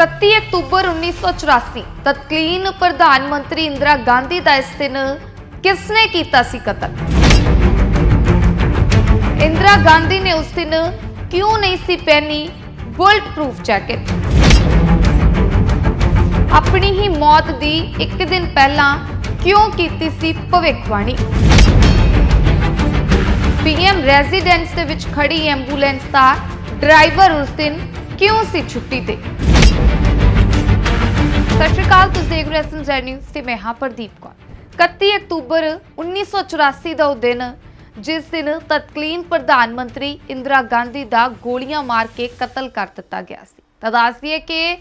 31 October 1984 ਤਤਕਾਲੀਨ ਪ੍ਰਧਾਨ ਮੰਤਰੀ ਇੰਦਰਾ ਗਾਂਧੀ ਦਾ ਇਸ ਦਿਨ ਕਿਸ ਨੇ ਕੀਤਾ ਸੀ ਕਤਲ? ਇੰਦਰਾ ਗਾਂਧੀ ਨੇ ਉਸ ਦਿਨ ਕਿਉਂ ਨਹੀਂ ਸੀ ਪਹਿਨੀ ਬੁਲਟ ਪ੍ਰੂਫ ਜੈਕਟ ਆਪਣੀ ਹੀ ਮੌਤ ਦੀ ਇੱਕ ਦਿਨ ਪਹਿਲਾਂ ਕਿਉਂ ਕੀਤੀ ਸੀ ਭਵਿੱਖਬਾਣੀ? ਪੀਐਮ ਰੈਜ਼ੀਡੈਂਸ ਦੇ ਵਿੱਚ ਖੜੀ ਐਂਬੂਲੈਂਸ ਦਾ ਡਰਾਈਵਰ ਉਸ ਦਿਨ ਕਿਉਂ ਸੀ ਛੁੱਟੀ ਤੇ? ਸਤਿ ਸ਼੍ਰੀ ਅਕਾਲ, ਤੁਸੀਂ ਦੇਖ ਰਹੇ ਹੋ ਐਸਐਮ ਨਿਊਜ਼ ਤੇ ਮੈਂ ਹਾਂ ਪ੍ਰਦੀਪ ਕੌਰ। 31 ਅਕਤੂਬਰ 1984 ਦਾ ਉਹ ਦਿਨ, ਜਿਸ ਦਿਨ ਤਤਕਲੀਨ ਪ੍ਰਧਾਨ ਮੰਤਰੀ ਇੰਦਰਾ ਗਾਂਧੀ ਦਾ ਗੋਲੀਆਂ ਮਾਰ ਕੇ ਕਤਲ ਕਰ ਦਿੱਤਾ ਗਿਆ ਸੀ। ਤਾਂ ਦੱਸਦੀ ਹੈ ਕਿ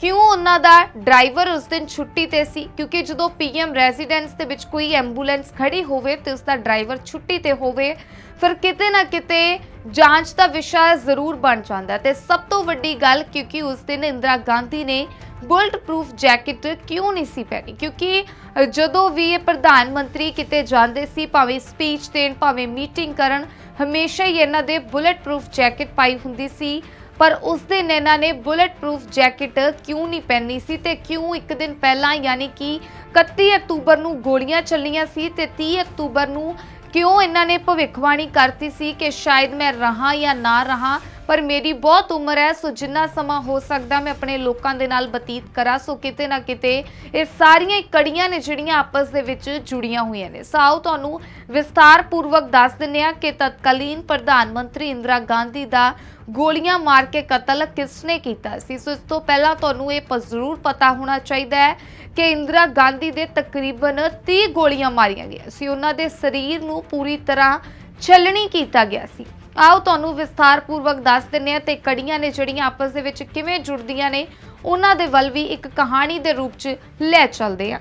ਕਿਉਂ ਉਹਨਾਂ ਦਾ ਡਰਾਈਵਰ ਉਸ ਦਿਨ ਛੁੱਟੀ ਤੇ ਸੀ? ਕਿਉਂਕਿ ਜਦੋਂ ਪੀਐਮ ਰੈਜ਼ੀਡੈਂਸ ਦੇ ਵਿੱਚ ਕੋਈ ਐਂਬੂਲੈਂਸ ਖੜੀ ਹੋਵੇ ਤੇ ਉਸ ਦਾ ਡਰਾਈਵਰ ਛੁੱਟੀ ਤੇ ਹੋਵੇ, ਫਿਰ ਕਿਤੇ ਨਾ ਕਿਤੇ ਜਾਂਚ ਦਾ ਵਿਸ਼ਾ ਜ਼ਰੂਰ ਬਣ ਜਾਂਦਾ ਹੈ। ਤੇ ਸਭ ਤੋਂ ਵੱਡੀ ਗੱਲ ਕਿਉਂਕਿ ਉਸ ਦਿਨ ਇੰਦਰਾ ਗਾਂਧੀ ਨੇ ਬੁਲਟ ਪ੍ਰੂਫ ਜੈਕਟ ਕਿਉਂ ਨਹੀਂ ਸੀ ਪਹਿਨੀ? ਕਿਉਂਕਿ ਜਦੋਂ ਵੀ ਇਹ ਪ੍ਰਧਾਨ ਮੰਤਰੀ ਕਿਤੇ ਜਾਂਦੇ ਸੀ, ਭਾਵੇਂ ਸਪੀਚ ਦੇਣ, ਭਾਵੇਂ ਮੀਟਿੰਗ ਕਰਨ, ਹਮੇਸ਼ਾ ਹੀ ਇਹਨਾਂ ਦੇ ਬੁਲਟ ਪ੍ਰੂਫ ਜੈਕਟ ਪਾਈ ਹੁੰਦੀ ਸੀ। ਪਰ ਉਸ ਦਿਨ ਇਹਨਾਂ ਨੇ ਬੁਲੇਟ ਪ੍ਰੂਫ ਜੈਕਟ ਕਿਉਂ ਨਹੀਂ ਪਹਿਨੀ ਸੀ ਤੇ ਕਿਉਂ ਇੱਕ ਦਿਨ ਪਹਿਲਾਂ ਯਾਨੀ ਕਿ 31 ਅਕਤੂਬਰ ਨੂੰ ਗੋਲੀਆਂ ਚੱਲੀਆਂ ਸੀ ਤੇ 30 ਅਕਤੂਬਰ ਨੂੰ ਕਿਉਂ ਇਹਨਾਂ ਨੇ ਭਵਿੱਖਬਾਣੀ ਕਰਤੀ ਸੀ ਕਿ ਸ਼ਾਇਦ ਮੈਂ ਰਹਾ ਜਾਂ ਨਾ ਰਹਾ ਪਰ ਮੇਰੀ ਬਹੁਤ ਉਮਰ ਹੈ, ਸੋ ਜਿੰਨਾ ਸਮਾਂ ਹੋ ਸਕਦਾ ਮੈਂ ਆਪਣੇ ਲੋਕਾਂ ਦੇ ਨਾਲ ਬਤੀਤ ਕਰਾਂ। ਸੋ ਕਿਤੇ ਨਾ ਕਿਤੇ ਇਹ ਸਾਰੀਆਂ ਕੜੀਆਂ ਨੇ ਜਿਹੜੀਆਂ ਆਪਸ ਦੇ ਵਿੱਚ ਜੁੜੀਆਂ ਹੋਈਆਂ ਨੇ। ਸੋ ਆਓ ਤੁਹਾਨੂੰ ਵਿਸਤਾਰ ਪੂਰਵਕ ਦੱਸ ਦਿੰਦੇ ਆ ਕਿ ਤਤਕਾਲੀਨ ਪ੍ਰਧਾਨ ਮੰਤਰੀ ਇੰਦਰਾ ਗਾਂਧੀ ਦਾ ਗੋਲੀਆਂ ਮਾਰ ਕੇ ਕਤਲ ਕਿਸਨੇ ਕੀਤਾ ਸੀ? ਸੋ ਇਸ ਤੋਂ ਪਹਿਲਾਂ ਤੁਹਾਨੂੰ ਇਹ ਜ਼ਰੂਰ ਪਤਾ ਹੋਣਾ ਚਾਹੀਦਾ ਹੈ ਕਿ ਇੰਦਰਾ ਗਾਂਧੀ ਦੇ ਤਕਰੀਬਨ 30 ਗੋਲੀਆਂ ਮਾਰੀਆਂ ਗਈਆਂ ਸੀ। ਉਹਨਾਂ ਦੇ ਸਰੀਰ ਨੂੰ ਪੂਰੀ ਤਰ੍ਹਾਂ ਛਲਣੀ ਕੀਤਾ ਗਿਆ ਸੀ। ਆਓ ਤੁਹਾਨੂੰ ਵਿਸਥਾਰ ਪੂਰਵਕ ਦੱਸ ਦਿੰਨੇ ਆ ਤੇ ਕੜੀਆਂ ਨੇ ਜਿਹੜੀਆਂ ਆਪਸ ਦੇ ਵਿੱਚ ਕਿਵੇਂ ਜੁੜਦੀਆਂ ਨੇ, ਉਹਨਾਂ ਦੇ ਵੱਲ ਵੀ ਇੱਕ ਕਹਾਣੀ ਦੇ ਰੂਪ 'ਚ ਲੈ ਚੱਲਦੇ ਆ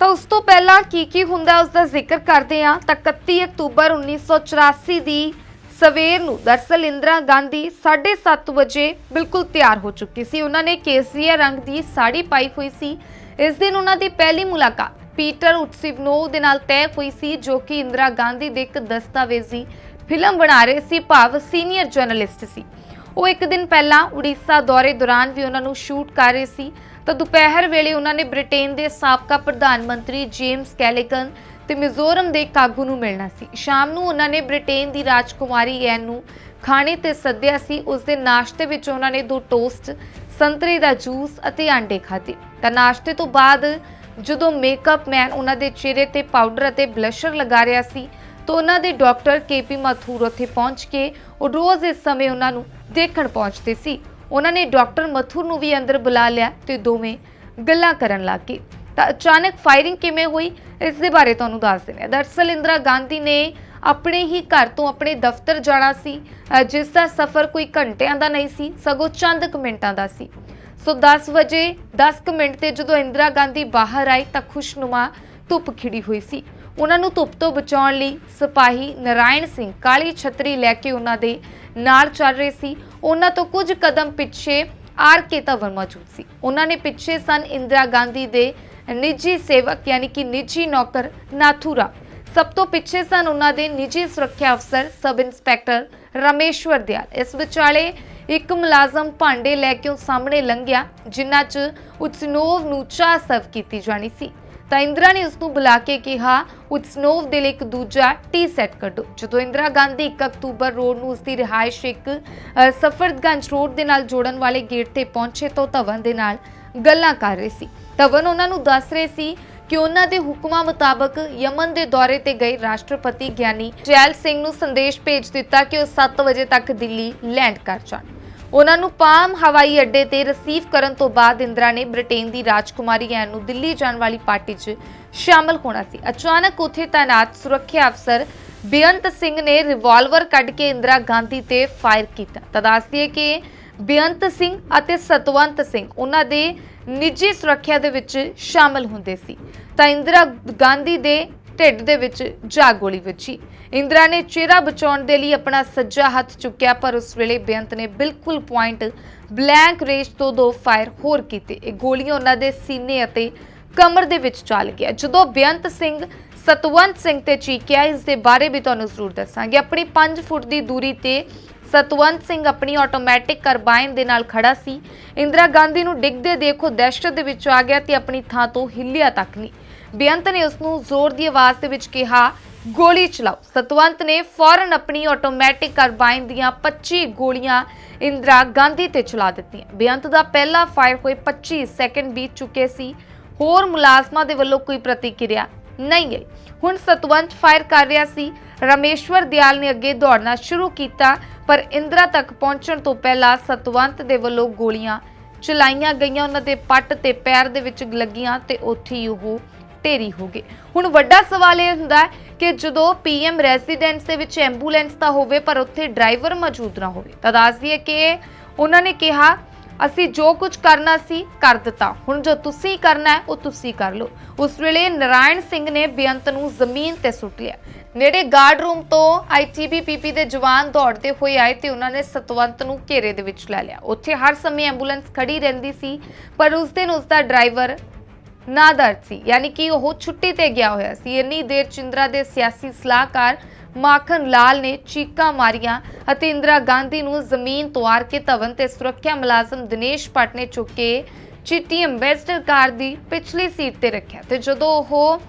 ਤਾਂ ਉਸ ਤੋਂ ਪਹਿਲਾਂ ਕੀ ਕੀ ਹੁੰਦਾ ਉਸ ਦਾ ਜ਼ਿਕਰ ਕਰਦੇ ਆ ਤਾਂ 31 ਅਕਤੂਬਰ 1984 ਦੀ ਸਵੇਰ ਨੂੰ ਦਰਸਲ ਇੰਦਰਾ ਗਾਂਧੀ 7:30 ਵਜੇ ਬਿਲਕੁਲ ਤਿਆਰ ਹੋ ਚੁੱਕੀ ਸੀ। ਉਹਨਾਂ ਨੇ ਕੇਸਰੀਆ ਰੰਗ ਦੀ ਸਾੜੀ ਪਾਈ ਹੋਈ ਸੀ। ਇਸ ਦਿਨ ਉਹਨਾਂ ਦੀ ਪਹਿਲੀ ਮੁਲਾਕਾਤ ਪੀਟਰ ਉਟਸਿਵਨੋ ਦੇ ਨਾਲ ਤੈਅ ਹੋਈ ਸੀ, ਜੋ ਕਿ ਇੰਦਰਾ ਗਾਂਧੀ ਦੇ ਇੱਕ ਦਸਤਾਵੇਜ਼ੀ ਫਿਲਮ ਬਣਾ ਰਹੇ ਸੀ ਭਾਵ ਸੀਨੀਅਰ ਜਰਨਲਿਸਟ ਸੀ। ਉਹ ਇੱਕ ਦਿਨ ਪਹਿਲਾਂ ਉੜੀਸਾ ਦੌਰੇ ਦੌਰਾਨ ਵੀ ਉਹਨਾਂ ਨੂੰ ਸ਼ੂਟ ਕਰ ਰਹੇ ਸੀ। ਤਾਂ ਦੁਪਹਿਰ ਵੇਲੇ ਉਹਨਾਂ ਨੇ ਬ੍ਰਿਟੇਨ ਦੇ ਸਾਬਕਾ ਪ੍ਰਧਾਨ ਮੰਤਰੀ ਜੇਮਸ ਕੈਲਿਗਨ ਤੇ ਮਿਜ਼ੋਰਮ ਦੇ ਕਾਗੂ ਨੂੰ ਮਿਲਣਾ ਸੀ। ਸ਼ਾਮ ਨੂੰ ਉਹਨਾਂ ਨੇ ਬ੍ਰਿਟੇਨ ਦੀ ਰਾਜਕੁਮਾਰੀ ਐਨ ਨੂੰ ਖਾਣੇ ਤੇ ਸੱਦਿਆ ਸੀ। ਉਸ ਦੇ ਨਾਸ਼ਤੇ ਵਿੱਚ ਉਹਨਾਂ ਨੇ ਦੋ ਟੋਸਟ, ਸੰਤਰੇ ਦਾ ਜੂਸ ਅਤੇ ਆਂਡੇ ਖਾਧੇ। ਤਾਂ ਨਾਸ਼ਤੇ ਤੋਂ ਬਾਅਦ ਜਦੋਂ ਮੇਕਅਪ ਮੈਨ ਉਹਨਾਂ ਦੇ ਚਿਹਰੇ ਤੇ ਪਾਊਡਰ ਅਤੇ ਬਲਸ਼ਰ ਲਗਾ ਰਿਹਾ ਸੀ ਤਾਂ ਉਹਨਾਂ ਦੇ ਡਾਕਟਰ ਕੇਪੀ ਮਥੂਰ ਉੱਥੇ ਪਹੁੰਚ ਕੇ ਉਹ ਰੋਜ਼ ਇਸ ਸਮੇਂ ਉਹਨਾਂ ਨੂੰ ਦੇਖਣ ਪਹੁੰਚਦੇ ਸੀ। ਉਹਨਾਂ ਨੇ ਡਾਕਟਰ ਮਥੁਰ ਨੂੰ ਵੀ ਅੰਦਰ ਬੁਲਾ ਲਿਆ ਤੇ ਦੋਵੇਂ ਗੱਲਾਂ ਕਰਨ ਲੱਗ ਗਏ। ਤਾਂ ਅਚਾਨਕ ਫਾਇਰਿੰਗ ਕਿਵੇਂ ਹੋਈ ਇਸ ਦੇ ਬਾਰੇ ਤੁਹਾਨੂੰ ਦੱਸ ਦਿੰਦੇ ਹਾਂ। ਦਰਅਸਲ ਇੰਦਰਾ ਗਾਂਧੀ ਨੇ ਆਪਣੇ ਹੀ ਘਰ ਤੋਂ ਆਪਣੇ ਦਫ਼ਤਰ ਜਾਣਾ ਸੀ ਅ, ਜਿਸ ਦਾ ਸਫ਼ਰ ਕੋਈ ਘੰਟਿਆਂ ਦਾ ਨਹੀਂ ਸੀ ਸਗੋਂ ਚੰਦ ਕੁ ਮਿੰਟਾਂ ਦਾ ਸੀ। ਸੋ 10 ਵਜੇ 10 ਕੁ ਮਿੰਟ ਤੇ ਜਦੋਂ ਇੰਦਰਾ ਗਾਂਧੀ ਬਾਹਰ ਆਈ ਤਾਂ ਖੁਸ਼ਨੁਮਾ ਧੁੱਪ ਖਿੜੀ ਹੋਈ ਸੀ। ਉਹਨਾਂ ਨੂੰ ਧੁੱਪ ਤੋਂ ਬਚਾਉਣ ਲਈ ਸਿਪਾਹੀ ਨਰਾਇਣ ਸਿੰਘ, ਕਾਲੀ ਛਤਰੀ ਲੈ ਕੇ ਉਹਨਾਂ ਦੇ ਨਾਲ ਚੱਲ ਰਹੇ ਸੀ। ਉਹਨਾਂ ਤੋਂ ਕੁਝ ਕਦਮ ਪਿੱਛੇ ਆਰ ਕੇ ਧਵਨ ਮੌਜੂਦ ਸੀ। ਉਹਨਾਂ ਨੇ ਪਿੱਛੇ ਸਨ ਇੰਦਰਾ ਗਾਂਧੀ ਦੇ ਨਿੱਜੀ ਸੇਵਕ, ਯਾਨੀ ਕਿ ਨਿੱਜੀ ਨੌਕਰ ਨਾਥੂਰਾ। ਸਭ ਤੋਂ ਪਿੱਛੇ ਸਨ ਉਹਨਾਂ ਦੇ ਨਿੱਜੀ ਸੁਰੱਖਿਆ ਅਫਸਰ, ਸਬ ਇੰਸਪੈਕਟਰ ਰਮੇਸ਼ਵਰ ਦਿਆਲ। ਇਸ ਵਿਚਾਲੇ ਇੱਕ ਮੁਲਾਜ਼ਮ ਭਾਂਡੇ ਲੈ ਕੇ ਉਹ ਸਾਹਮਣੇ ਲੰਘਿਆ ਜਿਨ੍ਹਾਂ 'ਚ ਉਤਸਨੋਵ ਨੂੰ ਚਾਹ ਸਰਵ ਕੀਤੀ ਜਾਣੀ ਸੀ। ਤਾਂ ਇੰਦਰਾ ਨੇ ਉਸ ਨੂੰ ਬੁਲਾ ਕੇ ਕਿਹਾ ਉਤਸਨੋਵ ਦੇ ਲਈ ਇੱਕ ਦੂਜਾ ਟੀ ਸੈੱਟ ਕੱਢੋ। ਜਦੋਂ ਇੰਦਰਾ ਗਾਂਧੀ 1 ਅਕਤੂਬਰ ਰੋਡ ਨੂੰ ਉਸ ਦੀ ਰਿਹਾਇਸ਼ ਇੱਕ ਅ, ਸਫਰਦਗੰਜ ਰੋਡ ਦੇ ਨਾਲ ਜੋੜਨ ਵਾਲੇ ਗੇਟ ਤੇ ਪਹੁੰਚੇ ਤਾਂ ਧਵਨ ਦੇ ਨਾਲ ਗੱਲਾਂ ਕਰ ਰਹੇ ਸੀ। ਧਵਨ ਉਹਨਾਂ ਨੂੰ ਦੱਸ ਰਹੇ ਸੀ ਕਿ ਉਹਨਾਂ ਦੇ ਹੁਕਮਾਂ ਮੁਤਾਬਕ ਯਮਨ ਦੇ ਦੌਰੇ ਤੇ ਗਏ ਰਾਸ਼ਟਰਪਤੀ ਗਿਆਨੀ ਜੈਲ ਸਿੰਘ ਨੂੰ ਸੰਦੇਸ਼ ਭੇਜ ਦਿੱਤਾ ਕਿ ਉਹ 7 ਵਜੇ ਤੱਕ ਦਿੱਲੀ ਲੈਂਡ ਕਰ ਜਾਣ। ਉਹਨਾਂ ਨੂੰ ਪਾਮ ਹਵਾਈ ਅੱਡੇ ਤੇ ਰਿਸੀਵ ਕਰਨ ਤੋਂ ਬਾਅਦ ਇੰਦਰਾ ਨੇ ਬ੍ਰਿਟੇਨ ਦੀ ਰਾਜਕੁਮਾਰੀ ਐਨ ਨੂੰ ਦਿੱਲੀ ਜਾਣ ਵਾਲੀ ਪਾਰਟੀ 'ਚ ਸ਼ਾਮਲ ਹੋਣਾ ਸੀ। ਅਚਾਨਕ ਉੱਥੇ ਤਾਇਨਾਤ ਸੁਰੱਖਿਆ ਅਫਸਰ ਬੇਅੰਤ ਸਿੰਘ ਨੇ ਰਿਵਾਲਵਰ ਕੱਢ ਕੇ ਇੰਦਰਾ ਗਾਂਧੀ ਤੇ ਫਾਇਰ ਕੀਤਾ। ਤਾਂ ਦੱਸਦੀਏ ਕਿ ਬੇਅੰਤ ਸਿੰਘ ਅਤੇ ਸਤਵੰਤ ਸਿੰਘ ਉਹਨਾਂ ਦੇ ਨਿੱਜੀ ਸੁਰੱਖਿਆ ਦੇ ਵਿੱਚ ਸ਼ਾਮਲ ਹੁੰਦੇ ਸੀ। ਤਾਂ ਇੰਦਰਾ ਗਾਂਧੀ ਦੇ ਢਿੱਡ ਦੇ ਵਿੱਚ ਜਾ ਗੋਲੀ ਵੱਜੀ। ਇੰਦਰਾ ਨੇ ਚਿਹਰਾ ਬਚਾਉਣ ਦੇ ਲਈ ਆਪਣਾ ਸੱਜਾ ਹੱਥ ਚੁੱਕਿਆ, ਪਰ ਉਸ ਵੇਲੇ ਬੇਅੰਤ ਨੇ ਬਿਲਕੁਲ ਪੁਆਇੰਟ ਬਲੈਂਕ ਰੇਂਜ ਤੋਂ ਦੋ ਫਾਇਰ ਹੋਰ ਕੀਤੇ। ਇਹ ਗੋਲੀਆਂ ਉਹਨਾਂ ਦੇ ਸੀਨੇ ਅਤੇ ਕਮਰ ਦੇ ਵਿੱਚ ਚੱਲ ਗਿਆ। ਜਦੋਂ ਬੇਅੰਤ ਸਿੰਘ ਸਤਵੰਤ ਸਿੰਘ ਤੇ ਚੀਕਿਆ, ਇਸ ਦੇ ਬਾਰੇ ਵੀ ਤੁਹਾਨੂੰ ਜ਼ਰੂਰ ਦੱਸਾਂਗੇ। ਆਪਣੀ 5 ਫੁੱਟ ਦੀ ਦੂਰੀ ਤੇ ਸਤਵੰਤ ਸਿੰਘ ਆਪਣੀ ਆਟੋਮੈਟਿਕ ਕਰਬਾਈਨ ਦੇ ਨਾਲ ਖੜਾ ਸੀ। ਇੰਦਰਾ ਗਾਂਧੀ ਨੂੰ ਡਿੱਗਦੇ ਦੇਖੋ ਦਹਿਸ਼ਤ ਦੇ ਵਿੱਚ ਆ ਗਿਆ ਤੇ ਆਪਣੀ ਥਾਂ ਤੋਂ ਹਿੱਲਿਆ ਤੱਕ ਨਹੀਂ। ਬੇਅੰਤ ਨੇ ਉਸ ਨੂੰ ਜ਼ੋਰ ਦੀ ਆਵਾਜ਼ ਦੇ ਵਿੱਚ ਕਿਹਾ, ਗੋਲੀ ਚਲਾਓ। ਸਤਵੰਤ ਨੇ ਫੌਰਨ ਆਪਣੀ ਆਟੋਮੈਟਿਕ ਕਰਬਾਈਨ ਦੀਆਂ 25 ਗੋਲੀਆਂ ਇੰਦਰਾ ਗਾਂਧੀ ਤੇ ਚਲਾ ਦਿੱਤੀਆਂ। ਬੇਅੰਤ ਦਾ ਪਹਿਲਾ ਫਾਇਰ ਹੋਏ 25 ਸੈਕਿੰਡ ਬੀਤ ਚੁੱਕੇ ਸੀ। ਹੋਰ ਮੁਲਾਜ਼ਮਾਂ ਦੇ ਵੱਲੋਂ ਕੋਈ ਪ੍ਰਤੀਕਿਰਿਆ ਨਹੀਂ ਆਈ। ਹੁਣ ਸਤਵੰਤ ਫਾਇਰ ਕਰ ਰਿਹਾ ਸੀ। ਰਮੇਸ਼ਵਰ ਦਿਆਲ ਨੇ ਅੱਗੇ ਦੌੜਨਾ ਸ਼ੁਰੂ ਕੀਤਾ, ਪਰ ਇੰਦਰਾ ਤੱਕ ਪਹੁੰਚਣ ਤੋਂ ਪਹਿਲਾਂ ਸਤਵੰਤ ਦੇ ਵੱਲੋਂ ਗੋਲੀਆਂ ਚਲਾਈਆਂ ਗਈਆਂ। ਉਹਨਾਂ ਦੇ ਪੱਟ ਤੇ ਪੈਰ ਦੇ ਵਿੱਚ ਲੱਗੀਆਂ ਤੇ ਉੱਥੇ ਹੀ ਉਹ ਢੇਰੀ ਹੋ ਗਏ। ਹੁਣ ਵੱਡਾ ਸਵਾਲ ਇਹ ਹੁੰਦਾ ਹੈ ਕਿ ਜਦੋਂ ਪੀਐਮ ਰੈਜ਼ੀਡੈਂਸ ਦੇ ਵਿੱਚ ਐਂਬੂਲੈਂਸ ਤਾਂ ਹੋਵੇ, ਪਰ ਉੱਥੇ ਡਰਾਈਵਰ ਮੌਜੂਦ ਨਾ ਹੋਵੇ। ਤਾਂ ਦੱਸਦੀ ਹੈ ਕਿ ਉਹਨਾਂ ਨੇ ਕਿਹਾ, ਅਸੀਂ ਜੋ ਕੁਝ ਕਰਨਾ ਸੀ, ਕਰ ਦਿੱਤਾ। ਹੁਣ ਜੋ ਤੁਸੀਂ ਕਰਨਾ ਹੈ, ਉਹ ਤੁਸੀਂ ਕਰ ਲਓ। ਉਸ ਵੇਲੇ ਨਰਾਇਣ ਸਿੰਘ ਨੇ ਬੇਅੰਤ ਨੂੰ ਜ਼ਮੀਨ ਤੇ ਸੁੱਟ ਲਿਆ। ਨੇੜੇ ਗਾਰਡ ਰੂਮ ਤੋਂ ਆਈਟੀਬੀਪੀਪੀ ਦੇ ਜਵਾਨ ਦੌੜਦੇ ਹੋਏ ਆਏ ਤੇ ਉਹਨਾਂ ਨੇ ਸਤਵੰਤ ਨੂੰ ਘੇਰੇ ਦੇ ਵਿੱਚ ਲੈ ਲਿਆ। ਉੱਥੇ ਹਰ ਸਮੇਂ ਐਂਬੂਲੈਂਸ ਖੜੀ ਰਹਿੰਦੀ ਸੀ, ਪਰ ਉਸ ਦਿਨ ਉਸ ਦਾ ਡਰਾਈਵਰ ਨਾਦਰ ਸੀ। ਯਾਨੀ ਕਿ ਉਹ ਛੁੱਟੀ ਤੇ ਗਿਆ ਹੋਇਆ ਸੀ। ਇੰਨੀ ਦੇਰ ਚਿੰਦਰਾ ਦੇ ਸਿਆਸੀ ਸਲਾਹਕਾਰ ਮਾਖਨ ਲਾਲ ਨੇ ਚੀਕਾਂ ਮਾਰੀਆਂ ਅਤੇ ਇੰਦਰਾ ਗਾਂਧੀ ਨੂੰ ਜ਼ਮੀਨ ਤੋਂ ਕੇ ਧਵਨ ਤੇ ਸੁਰੱਖਿਆ ਮੁਲਾਜ਼ਮ ਦਿਨੇਸ਼ ਭੱਟ ਨੇ ਚੁੱਕ ਕੇ ਚਿੱਟੀ ਐਂਬੈਸਡਰ ਕਾਰ ਦੀ ਪਿਛਲੀ ਸੀਟ ਤੇ ਰੱਖਿਆ ਤੇ ਜਦੋਂ ਉਹ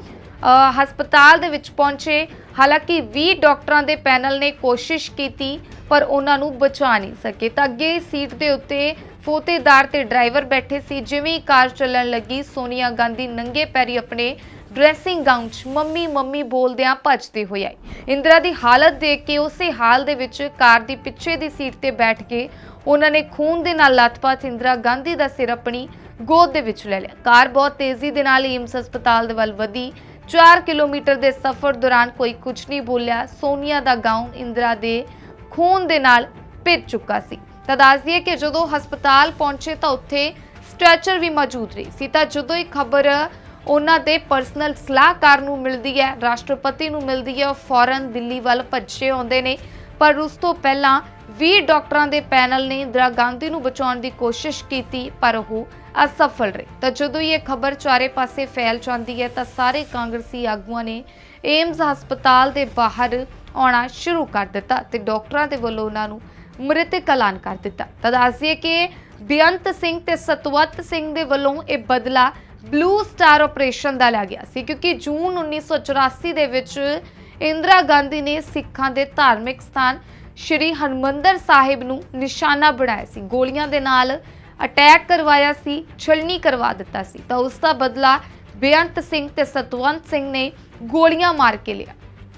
ਹਸਪਤਾਲ ਦੇ ਵਿੱਚ ਪਹੁੰਚੇ, ਹਾਲਾਂਕਿ 20 ਡਾਕਟਰਾਂ ਦੇ ਪੈਨਲ ਨੇ ਕੋਸ਼ਿਸ਼ ਕੀਤੀ, ਪਰ ਉਹਨਾਂ ਨੂੰ ਬਚਾ ਨਹੀਂ ਸਕੇ। ਤਾਂ ਅੱਗੇ ਸੀਟ ਦੇ ਉੱਤੇ ਫੋਤੇਦਾਰ ਤੇ ਡਰਾਈਵਰ ਬੈਠੇ ਸੀ, ਜਿਵੇਂ ਹੀ ਕਾਰ ਚੱਲਣ ਲੱਗੀ, ਸੋਨੀਆ ਗਾਂਧੀ ਨੰਗੇ ਪੈਰੀ ਆਪਣੇ ਡਰੈਸਿੰਗ ਗਾਊਨ 'ਚ ਮੰਮੀ ਮੰਮੀ ਬੋਲਦਿਆਂ ਭੱਜਦੇ ਹੋਏ ਆਈ ਇੰਦਰਾ ਦੀ ਹਾਲਤ ਦੇਖ ਕੇ ਉਸੇ ਹਾਲ ਦੇ ਵਿੱਚ ਕਾਰ ਦੀ ਪਿੱਛੇ ਦੀ ਸੀਟ ਤੇ ਬੈਠ ਕੇ ਉਹਨਾਂ ਨੇ ਖੂਨ ਦੇ ਨਾਲ ਲੱਥਪੱਥ ਇੰਦਰਾ ਗਾਂਧੀ ਦਾ ਸਿਰ ਆਪਣੀ ਗੋਦ ਦੇ ਵਿੱਚ ਲੈ ਲਿਆ। ਕਾਰ ਬਹੁਤ ਤੇਜ਼ੀ ਦੇ ਨਾਲ ਏਮਸ ਹਸਪਤਾਲ ਦੇ ਵੱਲ ਵਧੀ। 4 ਕਿਲੋਮੀਟਰ ਦੇ ਸਫ਼ਰ ਦੌਰਾਨ ਕੋਈ ਕੁਝ ਨਹੀਂ ਬੋਲਿਆ। ਸੋਨੀਆ ਦਾ ਗਾਊਨ ਇੰਦਰਾ ਦੇ ਖੂਨ ਦੇ ਨਾਲ ਭਿੱਜ ਚੁੱਕਾ ਸੀ। ਤਾਂ ਦੱਸ ਦਈਏ ਕਿ ਜਦੋਂ ਹਸਪਤਾਲ ਪਹੁੰਚੇ ਤਾਂ ਉੱਥੇ ਸਟ੍ਰੈਚਰ ਵੀ ਮੌਜੂਦ ਰਹੀ ਸੀ। ਤਾਂ ਜਦੋਂ ਇਹ ਖਬਰ ਉਹਨਾਂ ਦੇ ਪਰਸਨਲ ਸਲਾਹਕਾਰ ਨੂੰ ਮਿਲਦੀ ਹੈ, ਰਾਸ਼ਟਰਪਤੀ ਨੂੰ ਮਿਲਦੀ ਹੈ, ਉਹ ਫੌਰਨ ਦਿੱਲੀ ਵੱਲ ਭੱਜੇ ਆਉਂਦੇ ਨੇ। ਪਰ ਉਸ ਤੋਂ ਪਹਿਲਾਂ 20 ਡਾਕਟਰਾਂ ਦੇ ਪੈਨਲ ਨੇ ਇੰਦਰਾ ਗਾਂਧੀ ਨੂੰ ਬਚਾਉਣ ਦੀ ਕੋਸ਼ਿਸ਼ ਕੀਤੀ, ਪਰ ਉਹ ਅਸਫਲ ਰਹੇ। ਤਾਂ ਜਦੋਂ ਇਹ ਖਬਰ ਚਾਰੇ ਪਾਸੇ ਫੈਲ ਜਾਂਦੀ ਹੈ, ਤਾਂ ਸਾਰੇ ਕਾਂਗਰਸੀ ਆਗੂਆਂ ਨੇ ਏਮਜ਼ ਹਸਪਤਾਲ ਦੇ ਬਾਹਰ ਆਉਣਾ ਸ਼ੁਰੂ ਕਰ ਦਿੱਤਾ ਤੇ ਡਾਕਟਰਾਂ ਦੇ ਵੱਲੋਂ ਉਹਨਾਂ ਨੂੰ ਮ੍ਰਿਤਕ ਐਲਾਨ ਕਰ ਦਿੱਤਾ। ਤਾਂ ਦੱਸਦੀਏ ਕਿ ਬੇਅੰਤ ਸਿੰਘ ਤੇ ਸਤਵੰਤ ਸਿੰਘ ਦੇ ਵੱਲੋਂ ਇਹ ਬਦਲਾ ਬਲੂ ਸਟਾਰ ਆਪਰੇਸ਼ਨ ਦਾ ਲਿਆ ਗਿਆ ਸੀ, ਕਿਉਂਕਿ ਜੂਨ 1984 ਦੇ ਵਿੱਚ ਇੰਦਰਾ ਗਾਂਧੀ ਨੇ ਸਿੱਖਾਂ ਦੇ ਧਾਰਮਿਕ ਸਥਾਨ ਸ਼੍ਰੀ ਹਰਮੰਦਰ ਸਾਹਿਬ ਨੂੰ ਨਿਸ਼ਾਨਾ ਬਣਾਇਆ ਸੀ। ਗੋਲੀਆਂ ਦੇ ਨਾਲ ਅਟੈਕ ਕਰਵਾਇਆ ਸੀ ਛਲਣੀ ਕਰਵਾ ਦਿੱਤਾ ਸੀ। ਤਾਂ ਉਸ ਦਾ ਬਦਲਾ ਬੇਅੰਤ ਸਿੰਘ ਤੇ ਸਤਵੰਤ ਸਿੰਘ ਨੇ ਗੋਲੀਆਂ ਮਾਰ ਕੇ ਲਿਆ।